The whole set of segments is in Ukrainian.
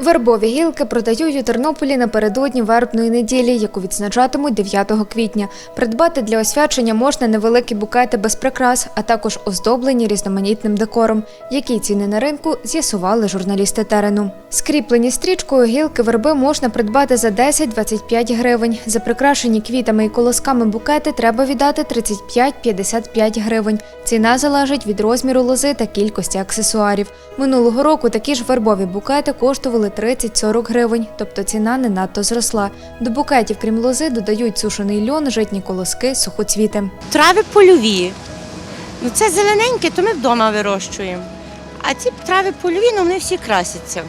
Вербові гілки продають у Тернополі напередодні вербної неділі, яку відзначатимуть 9 квітня. Придбати для освячення можна невеликі букети без прикрас, а також оздоблені різноманітним декором. Які ціни на ринку з'ясували журналісти терену. Скріплені стрічкою гілки верби можна придбати за 10-25 гривень. За прикрашені квітами і колосками букети треба віддати 35-55 гривень. Ціна залежить від розміру лози та кількості аксесуарів. Минулого року такі ж вербові букети коштували 30-40 гривень, тобто ціна не надто зросла. До букетів, крім лози, додають сушений льон, житні колоски, сухоцвіти. Трави польові. Ну це зелененьке, то ми вдома вирощуємо. А ці трави польові, ну вони всі красяться.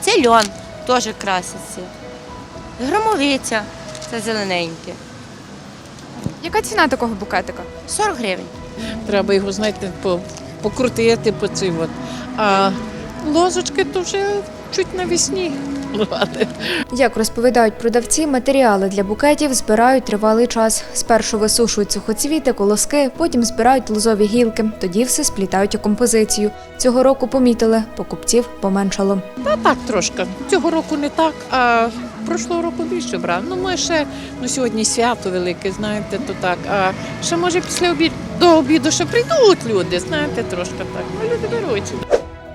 Це льон теж краситься. Громовиця це зелененьке. Яка ціна такого букетика? 40 гривень. Треба його, знаєте, покрутити по цій от. А лозочки то вже чуть навесні. рвати. Як розповідають продавці, матеріали для букетів збирають тривалий час. Спершу висушують сухоцвіти, колоски, потім збирають лозові гілки, тоді все сплітають у композицію. Цього року помітили, покупців поменшало. Та так трошки. Цього року не так, а прошлого року більше брав. Ну, ми ще ну, сьогодні свято велике, знаєте, то так. А ще може після обіду до обіду ще прийдуть люди, знаєте, трошки так. Ну, люди беруть.